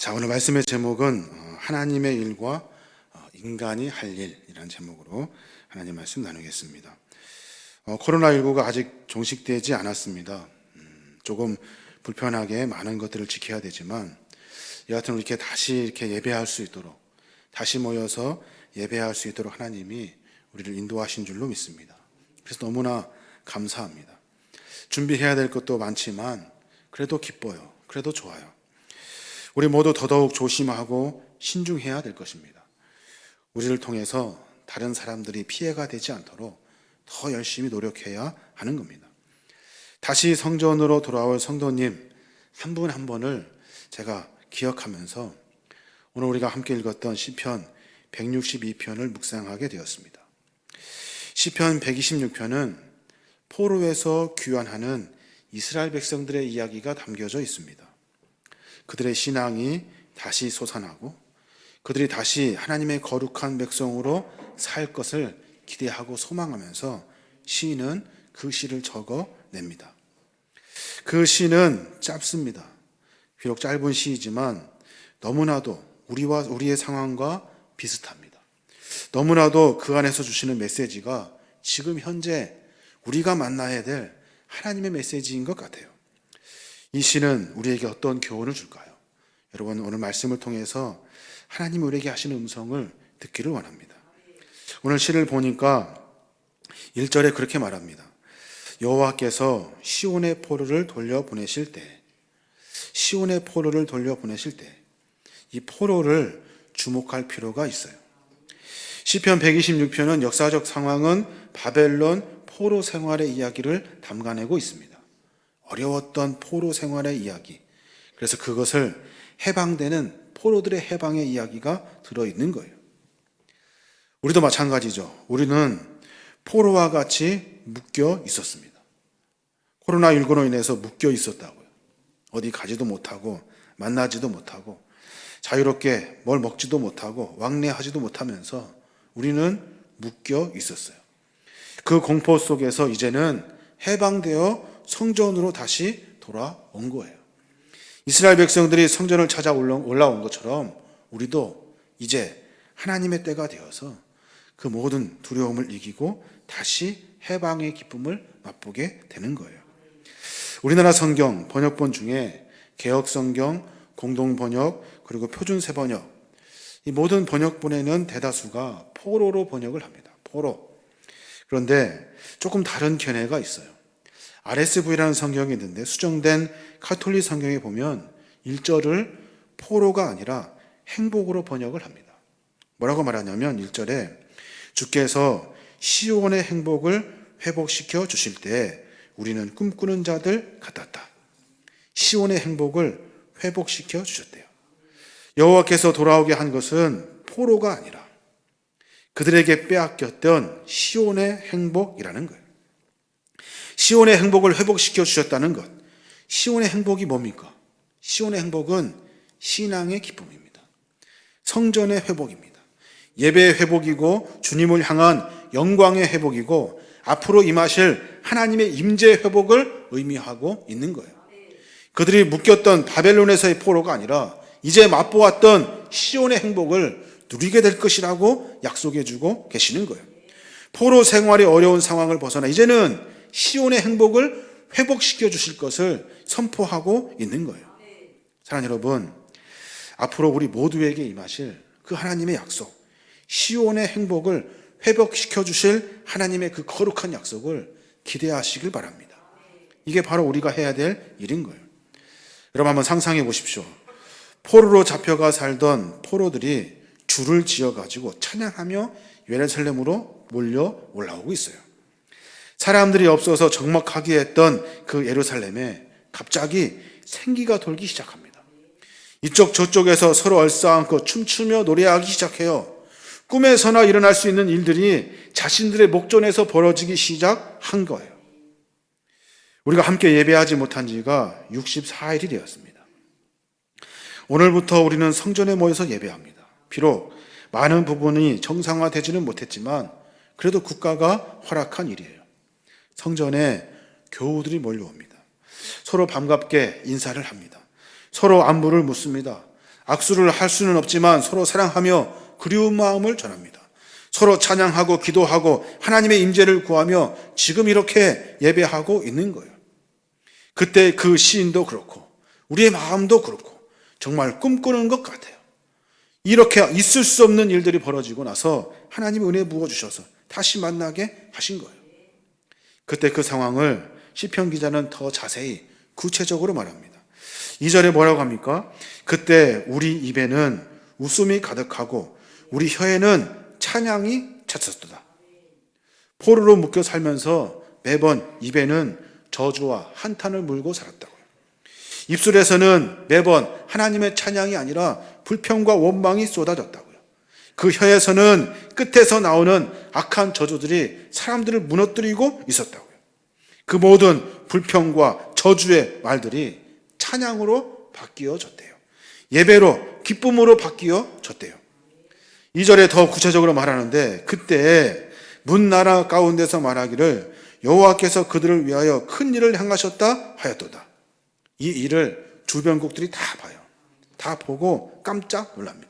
자, 오늘 말씀의 제목은 어, 하나님의 일과 어, 인간이 할 일이라는 제목으로 하나님 말씀 나누겠습니다. 어, 코로나19가 아직 종식되지 않았습니다. 음, 조금 불편하게 많은 것들을 지켜야 되지만 여하튼 이렇게 다시 이렇게 예배할 수 있도록 다시 모여서 예배할 수 있도록 하나님이 우리를 인도하신 줄로 믿습니다. 그래서 너무나 감사합니다. 준비해야 될 것도 많지만 그래도 기뻐요. 그래도 좋아요. 우리 모두 더더욱 조심하고 신중해야 될 것입니다. 우리를 통해서 다른 사람들이 피해가 되지 않도록 더 열심히 노력해야 하는 겁니다. 다시 성전으로 돌아올 성도님 한분한 분을 제가 기억하면서 오늘 우리가 함께 읽었던 시편 162편을 묵상하게 되었습니다. 시편 126편은 포로에서 귀환하는 이스라엘 백성들의 이야기가 담겨져 있습니다. 그들의 신앙이 다시 솟아나고 그들이 다시 하나님의 거룩한 백성으로 살 것을 기대하고 소망하면서 시인은 그 시를 적어 냅니다. 그 시는 짧습니다. 비록 짧은 시이지만 너무나도 우리와 우리의 상황과 비슷합니다. 너무나도 그 안에서 주시는 메시지가 지금 현재 우리가 만나야 될 하나님의 메시지인 것 같아요. 이 시는 우리에게 어떤 교훈을 줄까요? 여러분 오늘 말씀을 통해서 하나님 우리에게 하시는 음성을 듣기를 원합니다. 오늘 시를 보니까 1절에 그렇게 말합니다. 여호와께서 시온의 포로를 돌려 보내실 때 시온의 포로를 돌려 보내실 때 이 포로를 주목할 필요가 있어요. 시편 126편은 역사적 상황은 바벨론 포로 생활의 이야기를 담가내고 있습니다. 어려웠던 포로 생활의 이야기. 그래서 그것을 해방되는 포로들의 해방의 이야기가 들어있는 거예요. 우리도 마찬가지죠. 우리는 포로와 같이 묶여 있었습니다. 코로나19로 인해서 묶여 있었다고요. 어디 가지도 못하고 만나지도 못하고 자유롭게 뭘 먹지도 못하고 왕래하지도 못하면서 우리는 묶여 있었어요. 그 공포 속에서 이제는 해방되어 성전으로 다시 돌아온 거예요. 이스라엘 백성들이 성전을 찾아 올라온 것처럼 우리도 이제 하나님의 때가 되어서 그 모든 두려움을 이기고 다시 해방의 기쁨을 맛보게 되는 거예요. 우리나라 성경 번역본 중에 개혁 성경, 공동 번역, 그리고 표준 세 번역 이 모든 번역본에는 대다수가 포로로 번역을 합니다. 포로. 그런데 조금 다른 견해가 있어요. RSV라는 성경이 있는데 수정된 카톨릭 성경에 보면 1절을 포로가 아니라 행복으로 번역을 합니다. 뭐라고 말하냐면 1절에 주께서 시온의 행복을 회복시켜 주실 때 우리는 꿈꾸는 자들 같았다. 시온의 행복을 회복시켜 주셨대요. 여호와께서 돌아오게 한 것은 포로가 아니라 그들에게 빼앗겼던 시온의 행복이라는 거예요. 시온의 행복을 회복시켜 주셨다는 것. 시온의 행복이 뭡니까? 시온의 행복은 신앙의 기쁨입니다. 성전의 회복입니다. 예배의 회복이고 주님을 향한 영광의 회복이고 앞으로 임하실 하나님의 임재 회복을 의미하고 있는 거예요. 그들이 묶였던 바벨론에서의 포로가 아니라 이제 맛보았던 시온의 행복을 누리게 될 것이라고 약속해 주고 계시는 거예요. 포로 생활의 어려운 상황을 벗어나 이제는 시온의 행복을 회복시켜 주실 것을 선포하고 있는 거예요. 사랑하는 여러분, 앞으로 우리 모두에게 임하실 그 하나님의 약속, 시온의 행복을 회복시켜 주실 하나님의 그 거룩한 약속을 기대하시길 바랍니다. 이게 바로 우리가 해야 될 일인 거예요. 여러분 한번 상상해 보십시오. 포로로 잡혀가 살던 포로들이 줄을 지어 가지고 찬양하며 예루살렘으로 몰려 올라오고 있어요. 사람들이 없어서 적막하게 했던 그 예루살렘에 갑자기 생기가 돌기 시작합니다. 이쪽 저쪽에서 서로 얼싸안고 춤추며 노래하기 시작해요. 꿈에서나 일어날 수 있는 일들이 자신들의 목전에서 벌어지기 시작한 거예요. 우리가 함께 예배하지 못한 지가 64일이 되었습니다. 오늘부터 우리는 성전에 모여서 예배합니다. 비록 많은 부분이 정상화되지는 못했지만 그래도 국가가 허락한 일이에요. 성전에 교우들이 몰려옵니다. 서로 반갑게 인사를 합니다. 서로 안부를 묻습니다. 악수를 할 수는 없지만 서로 사랑하며 그리운 마음을 전합니다. 서로 찬양하고 기도하고 하나님의 임재를 구하며 지금 이렇게 예배하고 있는 거예요. 그때 그 시인도 그렇고 우리의 마음도 그렇고 정말 꿈꾸는 것 같아요. 이렇게 있을 수 없는 일들이 벌어지고 나서 하나님 은혜 부어 주셔서 다시 만나게 하신 거예요. 그때 그 상황을 시편 기자는 더 자세히 구체적으로 말합니다. 2절에 뭐라고 합니까? 그때 우리 입에는 웃음이 가득하고 우리 혀에는 찬양이 찼었도다. 포로로 묶여 살면서 매번 입에는 저주와 한탄을 물고 살았다고요. 입술에서는 매번 하나님의 찬양이 아니라 불평과 원망이 쏟아졌다고요. 그 혀에서는 끝에서 나오는 악한 저주들이 사람들을 무너뜨리고 있었다고요. 그 모든 불평과 저주의 말들이 찬양으로 바뀌어졌대요. 예배로 기쁨으로 바뀌어졌대요. 2절에 더 구체적으로 말하는데 그때 문나라 가운데서 말하기를 여호와께서 그들을 위하여 큰 일을 행하셨다 하였도다. 이 일을 주변국들이 다 봐요. 다 보고 깜짝 놀랍니다.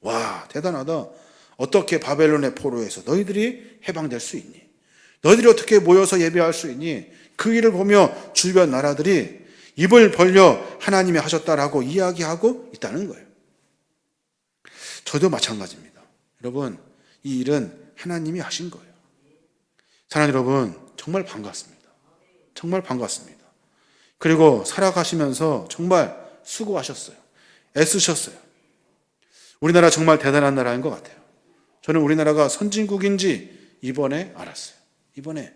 와, 대단하다. 어떻게 바벨론의 포로에서 너희들이 해방될 수 있니? 너희들이 어떻게 모여서 예배할 수 있니? 그 일을 보며 주변 나라들이 입을 벌려 하나님이 하셨다라고 이야기하고 있다는 거예요. 저도 마찬가지입니다. 여러분, 이 일은 하나님이 하신 거예요. 사랑하는 여러분, 정말 반갑습니다. 정말 반갑습니다. 그리고 살아가시면서 정말 수고하셨어요. 애쓰셨어요. 우리나라 정말 대단한 나라인 것 같아요. 저는 우리나라가 선진국인지 이번에 알았어요. 이번에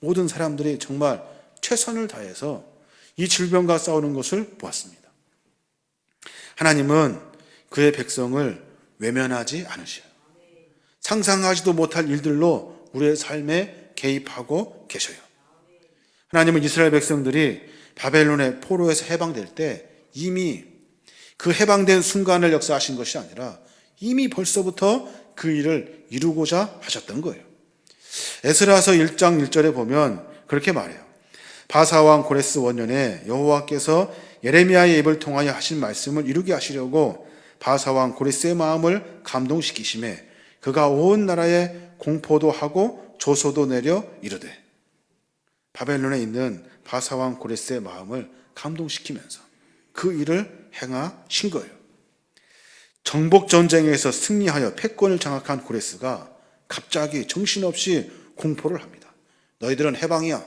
모든 사람들이 정말 최선을 다해서 이 질병과 싸우는 것을 보았습니다. 하나님은 그의 백성을 외면하지 않으셔요. 상상하지도 못할 일들로 우리의 삶에 개입하고 계셔요. 하나님은 이스라엘 백성들이 바벨론의 포로에서 해방될 때 이미 그 해방된 순간을 역사하신 것이 아니라 이미 벌써부터 그 일을 이루고자 하셨던 거예요. 에스라서 1장 1절에 보면 그렇게 말해요. 바사왕 고레스 원년에 여호와께서 예레미야의 입을 통하여 하신 말씀을 이루게 하시려고 바사왕 고레스의 마음을 감동시키심에 그가 온 나라에 공포도 하고 조소도 내려 이르되 바벨론에 있는 바사왕 고레스의 마음을 감동시키면서 그 일을 행하신 거예요. 정복 전쟁에서 승리하여 패권을 장악한 고레스가 갑자기 정신없이 공포를 합니다. 너희들은 해방이야.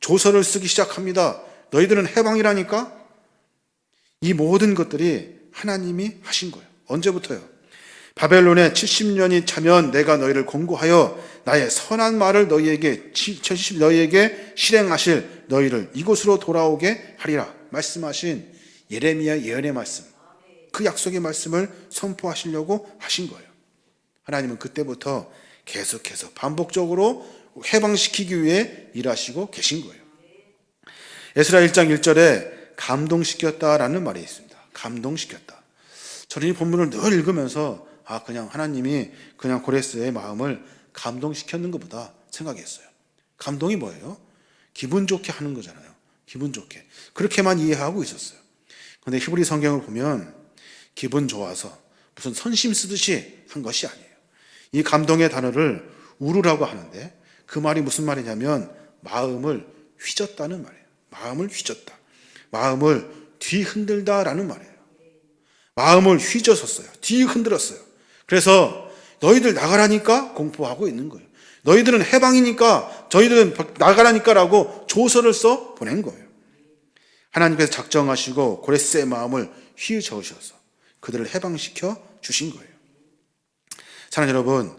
조서를 쓰기 시작합니다. 너희들은 해방이라니까? 이 모든 것들이 하나님이 하신 거예요. 언제부터요? 바벨론에 70년이 차면 내가 너희를 공고하여 나의 선한 말을 너희에게 70 너희에게 실행하실 너희를 이곳으로 돌아오게 하리라 말씀하신 예레미야 예언의 말씀 그 약속의 말씀을 선포하시려고 하신 거예요. 하나님은 그때부터 계속해서 반복적으로 해방시키기 위해 일하시고 계신 거예요. 에스라 1장 1절에 감동시켰다라는 말이 있습니다. 감동시켰다. 저는 이 본문을 늘 읽으면서 아 그냥 하나님이 그냥 고레스의 마음을 감동시켰는 것보다 생각했어요. 감동이 뭐예요? 기분 좋게 하는 거잖아요. 기분 좋게. 그렇게만 이해하고 있었어요. 근데 히브리 성경을 보면 기분 좋아서 무슨 선심 쓰듯이 한 것이 아니에요. 이 감동의 단어를 우르라고 하는데 그 말이 무슨 말이냐면 마음을 휘졌다는 말이에요. 마음을 휘졌다. 마음을 뒤흔들다라는 말이에요. 마음을 휘저었어요. 뒤흔들었어요. 그래서 너희들 나가라니까 공포하고 있는 거예요. 너희들은 해방이니까 저희들은 나가라니까라고 조서를 써 보낸 거예요. 하나님께서 작정하시고 고레스의 마음을 휘저으셔서 그들을 해방시켜 주신 거예요. 사랑하는 여러분,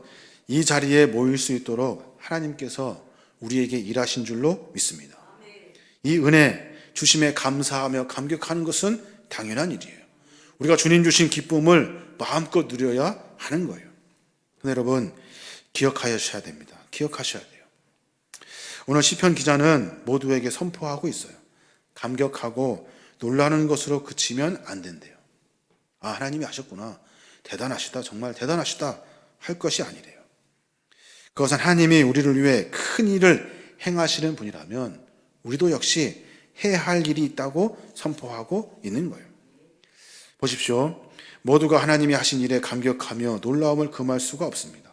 이 자리에 모일 수 있도록 하나님께서 우리에게 일하신 줄로 믿습니다. 이 은혜 주심에 감사하며 감격하는 것은 당연한 일이에요. 우리가 주님 주신 기쁨을 마음껏 누려야 하는 거예요. 여러분 기억하셔야 됩니다. 기억하셔야 돼요. 오늘 시편 기자는 모두에게 선포하고 있어요. 감격하고 놀라는 것으로 그치면 안 된대요. 아, 하나님이 하셨구나. 대단하시다. 정말 대단하시다. 할 것이 아니래요. 그것은 하나님이 우리를 위해 큰 일을 행하시는 분이라면 우리도 역시 해야 할 일이 있다고 선포하고 있는 거예요. 보십시오. 모두가 하나님이 하신 일에 감격하며 놀라움을 금할 수가 없습니다.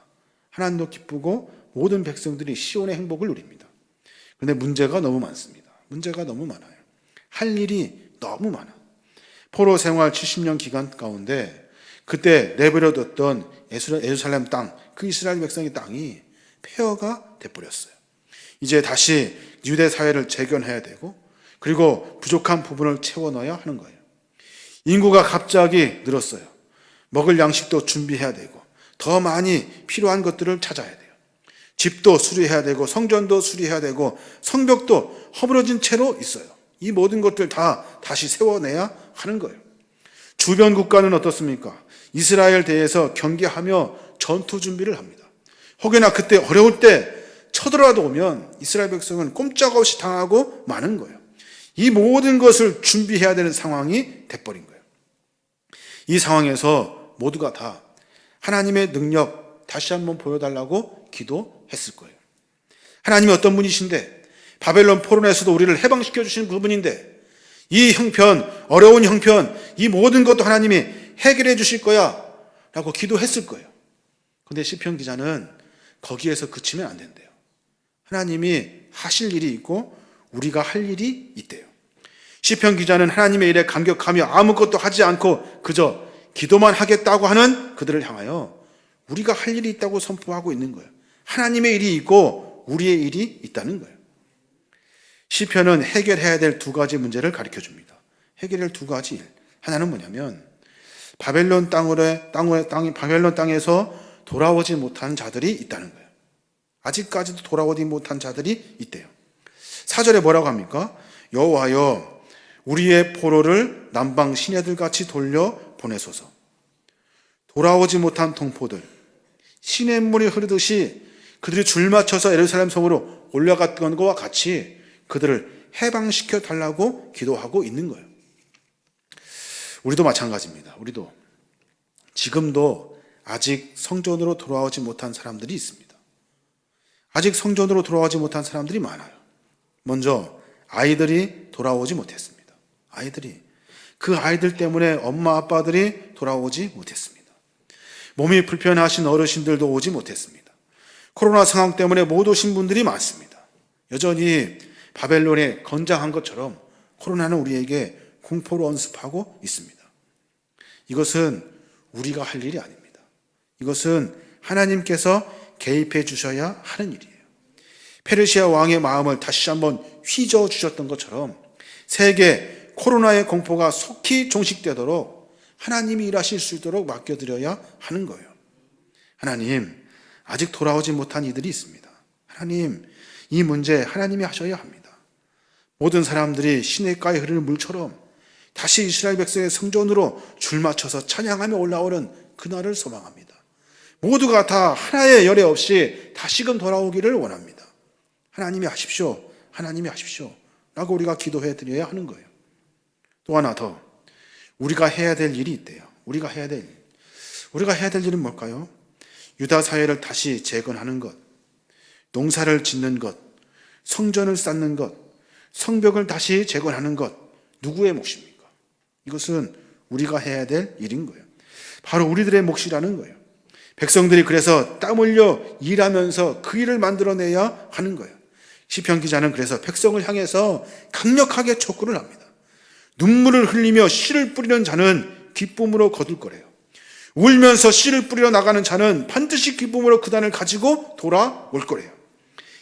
하나님도 기쁘고 모든 백성들이 시온의 행복을 누립니다. 그런데 문제가 너무 많습니다. 문제가 너무 많아요. 할 일이 너무 많아. 포로 생활 70년 기간 가운데 그때 내버려뒀던 예루살렘 땅, 그 이스라엘 백성의 땅이 폐허가 돼버렸어요. 이제 다시 유대 사회를 재건해야 되고 그리고 부족한 부분을 채워 넣어야 하는 거예요. 인구가 갑자기 늘었어요. 먹을 양식도 준비해야 되고 더 많이 필요한 것들을 찾아야 돼요. 집도 수리해야 되고 성전도 수리해야 되고 성벽도 허물어진 채로 있어요. 이 모든 것들 다 다시 세워내야 하는 거예요. 주변 국가는 어떻습니까? 이스라엘 대해서 경계하며 전투 준비를 합니다. 혹여나 그때 어려울 때 쳐들어도 오면 이스라엘 백성은 꼼짝없이 당하고 마는 거예요. 이 모든 것을 준비해야 되는 상황이 돼버린 거예요. 이 상황에서 모두가 다 하나님의 능력 다시 한번 보여달라고 기도했을 거예요. 하나님이 어떤 분이신데 바벨론 포로에서도 우리를 해방시켜 주신 그분인데 이 형편, 어려운 형편, 이 모든 것도 하나님이 해결해 주실 거야 라고 기도했을 거예요. 근데 시편 기자는 거기에서 그치면 안 된대요. 하나님이 하실 일이 있고 우리가 할 일이 있대요. 시편 기자는 하나님의 일에 감격하며 아무것도 하지 않고 그저 기도만 하겠다고 하는 그들을 향하여 우리가 할 일이 있다고 선포하고 있는 거예요. 하나님의 일이 있고 우리의 일이 있다는 거예요. 시편은 해결해야 될 두 가지 문제를 가르쳐 줍니다. 해결할 두 가지 일. 하나는 뭐냐면 바벨론 땅으로 땅에 땅 바벨론 땅에서 돌아오지 못한 자들이 있다는 거예요. 아직까지도 돌아오지 못한 자들이 있대요. 사절에 뭐라고 합니까? 여호와여 우리의 포로를 남방 시내들 같이 돌려 보내소서. 돌아오지 못한 동포들 시냇물이 흐르듯이 그들이 줄 맞춰서 예루살렘 성으로 올라갔던 것과 같이 그들을 해방시켜 달라고 기도하고 있는 거예요. 우리도 마찬가지입니다. 우리도 지금도 아직 성전으로 돌아오지 못한 사람들이 있습니다. 아직 성전으로 돌아오지 못한 사람들이 많아요. 먼저 아이들이 돌아오지 못했습니다. 아이들이 그 아이들 때문에 엄마 아빠들이 돌아오지 못했습니다. 몸이 불편하신 어르신들도 오지 못했습니다. 코로나 상황 때문에 못 오신 분들이 많습니다. 여전히 바벨론에 건장한 것처럼 코로나는 우리에게 공포로 언습하고 있습니다. 이것은 우리가 할 일이 아닙니다. 이것은 하나님께서 개입해 주셔야 하는 일이에요. 페르시아 왕의 마음을 다시 한번 휘저어 주셨던 것처럼 세계 코로나의 공포가 속히 종식되도록 하나님이 일하실 수 있도록 맡겨드려야 하는 거예요. 하나님, 아직 돌아오지 못한 이들이 있습니다. 하나님, 이 문제 하나님이 하셔야 합니다. 모든 사람들이 시내가에 흐르는 물처럼 다시 이스라엘 백성의 성전으로 줄 맞춰서 찬양하며 올라오는 그날을 소망합니다. 모두가 다 하나의 열애 없이 다시금 돌아오기를 원합니다. 하나님이 하십시오. 하나님이 하십시오. 라고 우리가 기도해 드려야 하는 거예요. 또 하나 더. 우리가 해야 될 일이 있대요. 우리가 해야 될 일. 우리가 해야 될 일은 뭘까요? 유다 사회를 다시 재건하는 것, 농사를 짓는 것, 성전을 쌓는 것, 성벽을 다시 재건하는 것, 누구의 몫입니까? 이것은 우리가 해야 될 일인 거예요. 바로 우리들의 몫이라는 거예요. 백성들이 그래서 땀 흘려 일하면서 그 일을 만들어내야 하는 거예요. 시편 기자는 그래서 백성을 향해서 강력하게 촉구를 합니다. 눈물을 흘리며 씨를 뿌리는 자는 기쁨으로 거둘 거래요. 울면서 씨를 뿌리러 나가는 자는 반드시 기쁨으로 그 단을 가지고 돌아올 거래요.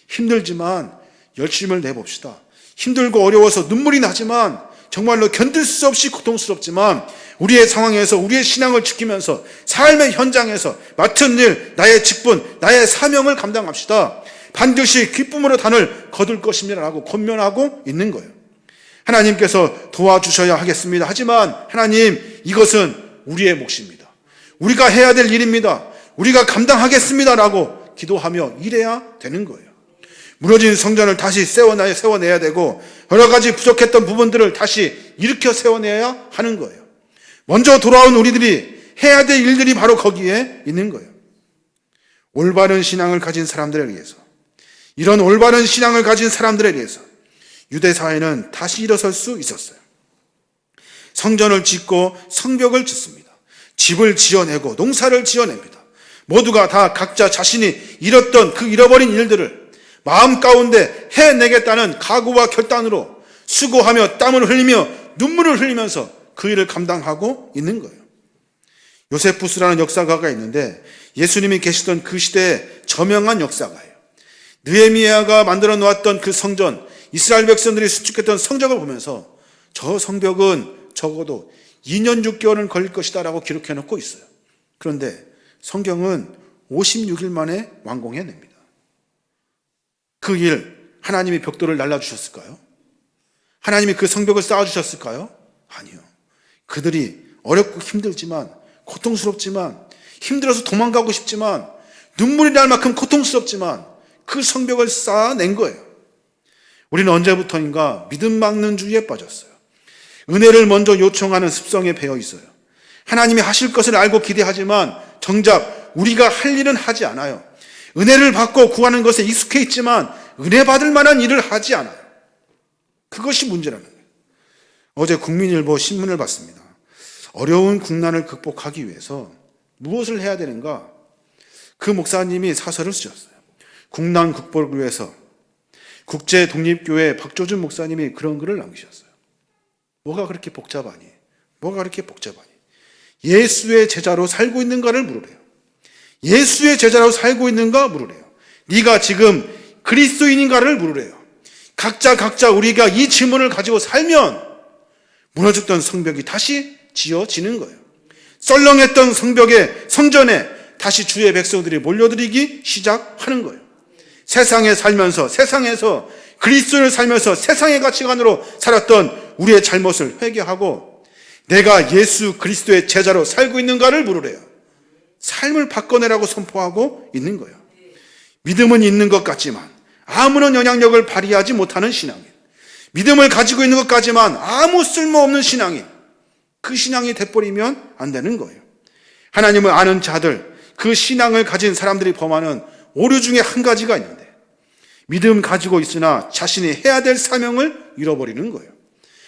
힘들지만 열심을 내봅시다. 힘들고 어려워서 눈물이 나지만 정말로 견딜 수 없이 고통스럽지만 우리의 상황에서 우리의 신앙을 지키면서 삶의 현장에서 맡은 일, 나의 직분, 나의 사명을 감당합시다. 반드시 기쁨으로 단을 거둘 것입니다라고 권면하고 있는 거예요. 하나님께서 도와주셔야 하겠습니다. 하지만 하나님 이것은 우리의 몫입니다. 우리가 해야 될 일입니다. 우리가 감당하겠습니다라고 기도하며 일해야 되는 거예요. 무너진 성전을 다시 세워내야, 세워내야 되고 여러 가지 부족했던 부분들을 다시 일으켜 세워내야 하는 거예요. 먼저 돌아온 우리들이 해야 될 일들이 바로 거기에 있는 거예요. 올바른 신앙을 가진 사람들에 의해서 이런 올바른 신앙을 가진 사람들에 의해서 유대 사회는 다시 일어설 수 있었어요. 성전을 짓고 성벽을 짓습니다. 집을 지어내고 농사를 지어냅니다. 모두가 다 각자 자신이 잃었던 그 잃어버린 일들을 마음 가운데 해내겠다는 각오와 결단으로 수고하며 땀을 흘리며 눈물을 흘리면서 그 일을 감당하고 있는 거예요. 요세푸스라는 역사가가 있는데 예수님이 계시던 그 시대에 저명한 역사가예요. 느헤미야가 만들어 놓았던 그 성전, 이스라엘 백성들이 수축했던 성적을 보면서 저 성벽은 적어도 2년 6개월은 걸릴 것이다라고 기록해 놓고 있어요. 그런데 성경은 56일 만에 완공해냅니다. 그 일, 하나님이 벽돌을 날라주셨을까요? 하나님이 그 성벽을 쌓아주셨을까요? 아니요. 그들이 어렵고 힘들지만, 고통스럽지만, 힘들어서 도망가고 싶지만, 눈물이 날 만큼 고통스럽지만, 그 성벽을 쌓아낸 거예요. 우리는 언제부터인가 믿음 막는 주의에 빠졌어요. 은혜를 먼저 요청하는 습성에 배어 있어요. 하나님이 하실 것을 알고 기대하지만 정작 우리가 할 일은 하지 않아요. 은혜를 받고 구하는 것에 익숙해 있지만 은혜 받을 만한 일을 하지 않아요. 그것이 문제라는 거예요. 어제 국민일보 신문을 봤습니다. 어려운 국난을 극복하기 위해서 무엇을 해야 되는가? 그 목사님이 사설을 쓰셨어요. 국난 극복을 위해서 국제 독립교회 박조준 목사님이 그런 글을 남기셨어요. 뭐가 그렇게 복잡하니? 뭐가 그렇게 복잡하니? 예수의 제자로 살고 있는가를 물으래요. 예수의 제자로 살고 있는가 물으래요. 네가 지금 그리스도인인가를 물으래요. 각자 각자 우리가 이 질문을 가지고 살면 무너졌던 성벽이 다시 지어지는 거예요. 썰렁했던 성벽에 성전에 다시 주의 백성들이 몰려들이기 시작하는 거예요. 세상에 살면서 세상에서 그리스도를 살면서 세상의 가치관으로 살았던 우리의 잘못을 회개하고 내가 예수 그리스도의 제자로 살고 있는가를 물으래요. 삶을 바꿔내라고 선포하고 있는 거예요. 믿음은 있는 것 같지만 아무런 영향력을 발휘하지 못하는 신앙인. 믿음을 가지고 있는 것 같지만 아무 쓸모없는 신앙인. 그 신앙이 돼버리면 안 되는 거예요. 하나님을 아는 자들, 그 신앙을 가진 사람들이 범하는 오류 중에 한 가지가 있는데 믿음 가지고 있으나 자신이 해야 될 사명을 잃어버리는 거예요.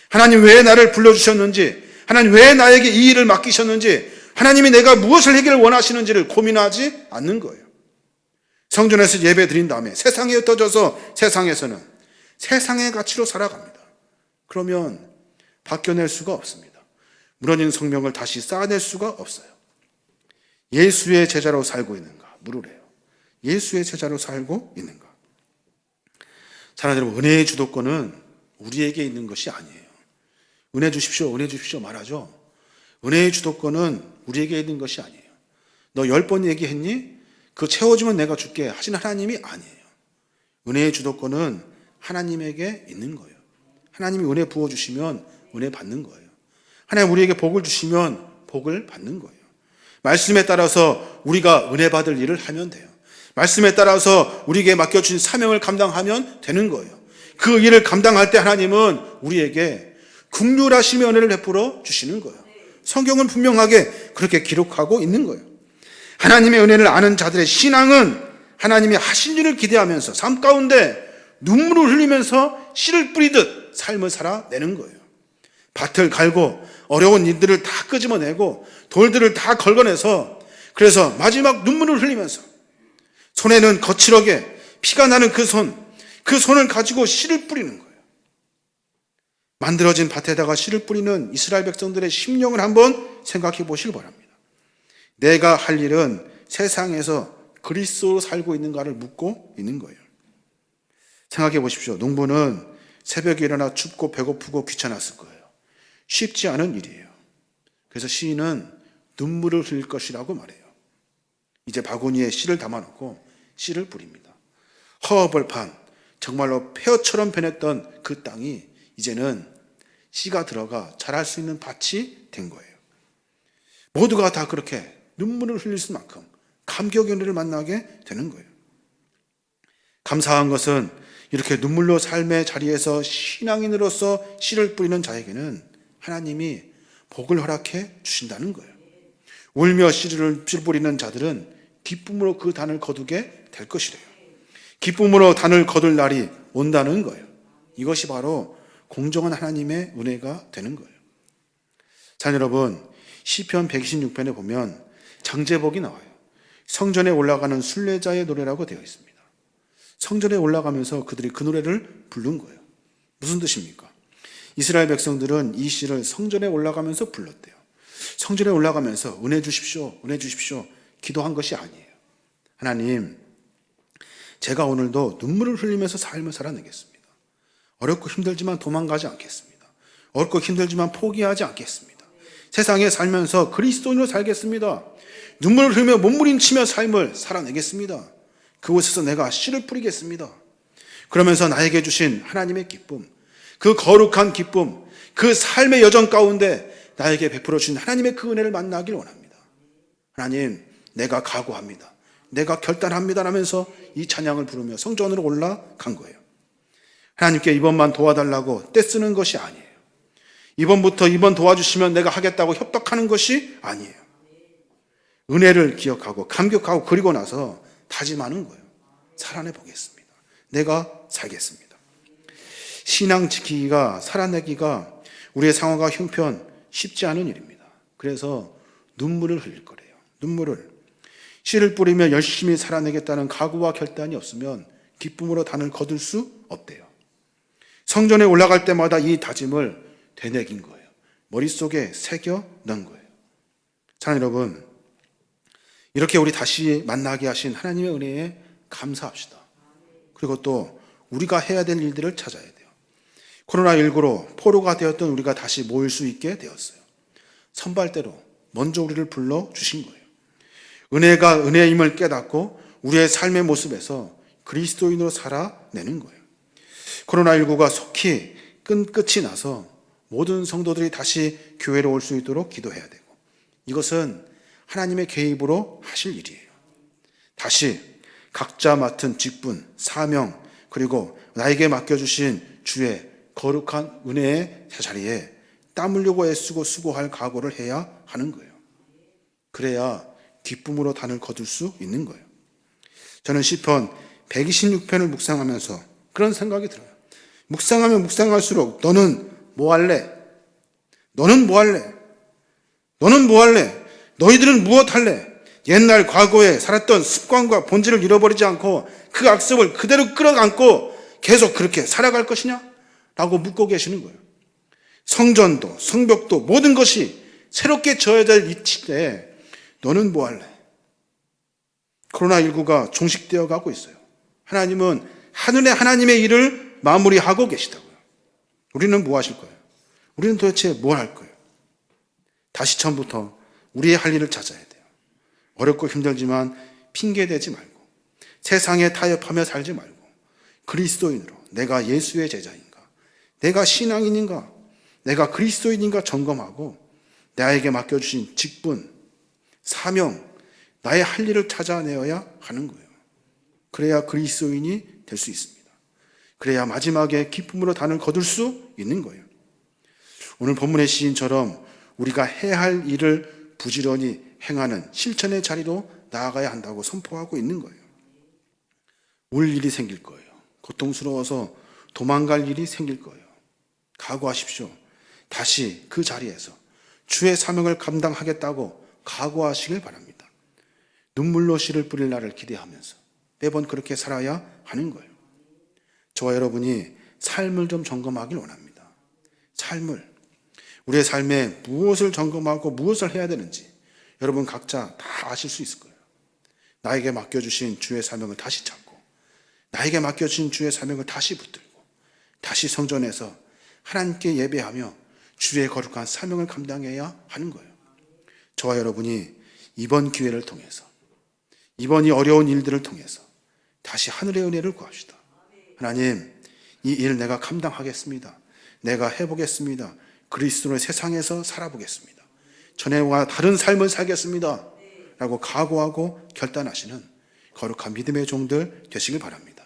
하나님 왜 나를 불러주셨는지, 하나님 왜 나에게 이 일을 맡기셨는지, 하나님이 내가 무엇을 해결을 원하시는지를 고민하지 않는 거예요. 성전에서 예배 드린 다음에 세상에 흩어져서 세상에서는 세상의 가치로 살아갑니다. 그러면 바뀌어낼 수가 없습니다. 무너진 성명을 다시 쌓아낼 수가 없어요. 예수의 제자로 살고 있는가? 물으래요. 예수의 제자로 살고 있는가? 사랑하는 여러분, 은혜의 주도권은 우리에게 있는 것이 아니에요. 은혜 주십시오, 은혜 주십시오 말하죠. 은혜의 주도권은 우리에게 있는 것이 아니에요. 너 열 번 얘기했니? 그거 채워주면 내가 줄게 하신 하나님이 아니에요. 은혜의 주도권은 하나님에게 있는 거예요. 하나님이 은혜 부어주시면 은혜 받는 거예요. 하나님 우리에게 복을 주시면 복을 받는 거예요. 말씀에 따라서 우리가 은혜 받을 일을 하면 돼요. 말씀에 따라서 우리에게 맡겨주신 사명을 감당하면 되는 거예요. 그 일을 감당할 때 하나님은 우리에게 국률하심의 은혜를 베풀어 주시는 거예요. 성경은 분명하게 그렇게 기록하고 있는 거예요. 하나님의 은혜를 아는 자들의 신앙은 하나님이 하신 일을 기대하면서 삶 가운데 눈물을 흘리면서 씨를 뿌리듯 삶을 살아내는 거예요. 밭을 갈고 어려운 일들을 다 끄집어내고 돌들을 다 걸거내서 그래서 마지막 눈물을 흘리면서 손에는 거칠하게 피가 나는 그 손, 그 손을 가지고 씨를 뿌리는 거예요. 만들어진 밭에다가 씨를 뿌리는 이스라엘 백성들의 심령을 한번 생각해 보시기 바랍니다. 내가 할 일은 세상에서 그리스도로 살고 있는가를 묻고 있는 거예요. 생각해 보십시오. 농부는 새벽에 일어나 춥고 배고프고 귀찮았을 거예요. 쉽지 않은 일이에요. 그래서 시인은 눈물을 흘릴 것이라고 말해요. 이제 바구니에 씨를 담아놓고 씨를 뿌립니다. 허벌판, 정말로 폐허처럼 변했던 그 땅이 이제는 씨가 들어가 자랄 수 있는 밭이 된 거예요. 모두가 다 그렇게 눈물을 흘릴 수만큼 감격의 은혜를 만나게 되는 거예요. 감사한 것은 이렇게 눈물로 삶의 자리에서 신앙인으로서 씨를 뿌리는 자에게는 하나님이 복을 허락해 주신다는 거예요. 울며 씨를 뿌리는 자들은 기쁨으로 그 단을 거두게 될 것이래요. 기쁨으로 단을 거둘 날이 온다는 거예요. 이것이 바로 공정한 하나님의 은혜가 되는 거예요. 자, 여러분, 시편 126편에 보면 장제복이 나와요. 성전에 올라가는 순례자의 노래라고 되어 있습니다. 성전에 올라가면서 그들이 그 노래를 부른 거예요. 무슨 뜻입니까? 이스라엘 백성들은 이 시를 성전에 올라가면서 불렀대요. 성전에 올라가면서 은혜 주십시오, 은혜 주십시오, 기도한 것이 아니에요. 하나님, 제가 오늘도 눈물을 흘리면서 삶을 살아내겠습니다. 어렵고 힘들지만 도망가지 않겠습니다. 어렵고 힘들지만 포기하지 않겠습니다. 세상에 살면서 그리스도인으로 살겠습니다. 눈물을 흘리며 몸부림치며 삶을 살아내겠습니다. 그곳에서 내가 씨를 뿌리겠습니다. 그러면서 나에게 주신 하나님의 기쁨, 그 거룩한 기쁨, 그 삶의 여정 가운데 나에게 베풀어 주신 하나님의 그 은혜를 만나길 원합니다. 하나님, 내가 각오합니다. 내가 결단합니다. 하면서 이 찬양을 부르며 성전으로 올라간 거예요. 하나님께 이번만 도와달라고 떼쓰는 것이 아니에요. 이번부터 이번 도와주시면 내가 하겠다고 협박하는 것이 아니에요. 은혜를 기억하고 감격하고 그리고 나서 다짐하는 거예요. 살아내 보겠습니다. 내가 살겠습니다. 신앙 지키기가 살아내기가 우리의 상황과 형편 쉽지 않은 일입니다. 그래서 눈물을 흘릴 거래요. 눈물을 씨를 뿌리며 열심히 살아내겠다는 각오와 결단이 없으면 기쁨으로 단을 거둘 수 없대요. 성전에 올라갈 때마다 이 다짐을 되새긴 거예요. 머릿속에 새겨 넣은 거예요. 자, 여러분. 이렇게 우리 다시 만나게 하신 하나님의 은혜에 감사합시다. 그리고 또 우리가 해야 될 일들을 찾아야 돼요. 코로나19로 포로가 되었던 우리가 다시 모일 수 있게 되었어요. 선발대로 먼저 우리를 불러 주신 거예요. 은혜가 은혜임을 깨닫고 우리의 삶의 모습에서 그리스도인으로 살아내는 거예요. 코로나19가 속히 끈 끝이 나서 모든 성도들이 다시 교회로 올 수 있도록 기도해야 되고 이것은 하나님의 개입으로 하실 일이에요. 다시 각자 맡은 직분, 사명, 그리고 나에게 맡겨주신 주의 거룩한 은혜의 자리에 땀 흘리고 애쓰고 수고할 각오를 해야 하는 거예요. 그래야 기쁨으로 단을 거둘 수 있는 거예요. 저는 시편 126편을 묵상하면서 그런 생각이 들어요. 묵상하면 묵상할수록 너는 뭐 할래? 너는 뭐 할래? 너는 뭐 할래? 너희들은 무엇 할래? 옛날 과거에 살았던 습관과 본질을 잃어버리지 않고 그 악습을 그대로 끌어안고 계속 그렇게 살아갈 것이냐? 라고 묻고 계시는 거예요. 성전도, 성벽도 모든 것이 새롭게 저어질 이치때 너는 뭐 할래? 코로나19가 종식되어 가고 있어요. 하나님은 하늘의 하나님의 일을 마무리하고 계시다고요. 우리는 뭐 하실 거예요? 우리는 도대체 뭘 할 거예요? 다시 처음부터 우리의 할 일을 찾아야 돼요. 어렵고 힘들지만 핑계대지 말고 세상에 타협하며 살지 말고 그리스도인으로 내가 예수의 제자인가? 내가 신앙인인가? 내가 그리스도인인가 점검하고 나에게 맡겨주신 직분, 사명, 나의 할 일을 찾아내어야 하는 거예요. 그래야 그리스도인이 될 수 있습니다. 그래야 마지막에 기쁨으로 단을 거둘 수 있는 거예요. 오늘 본문의 시인처럼 우리가 해야 할 일을 부지런히 행하는 실천의 자리로 나아가야 한다고 선포하고 있는 거예요. 울 일이 생길 거예요. 고통스러워서 도망갈 일이 생길 거예요. 각오하십시오. 다시 그 자리에서 주의 사명을 감당하겠다고 각오하시길 바랍니다. 눈물로 씨를 뿌릴 날을 기대하면서 매번 그렇게 살아야 하는 거예요. 저와 여러분이 삶을 좀 점검하길 원합니다. 삶을. 우리의 삶에 무엇을 점검하고 무엇을 해야 되는지 여러분 각자 다 아실 수 있을 거예요. 나에게 맡겨주신 주의 사명을 다시 찾고, 나에게 맡겨주신 주의 사명을 다시 붙들고, 다시 성전에서 하나님께 예배하며 주의 거룩한 사명을 감당해야 하는 거예요. 저와 여러분이 이번 기회를 통해서, 이번 이 어려운 일들을 통해서 다시 하늘의 은혜를 구합시다. 하나님, 이 일 내가 감당하겠습니다. 내가 해보겠습니다. 그리스도의 세상에서 살아보겠습니다. 전에와 다른 삶을 살겠습니다. 라고 각오하고 결단하시는 거룩한 믿음의 종들 되시길 바랍니다.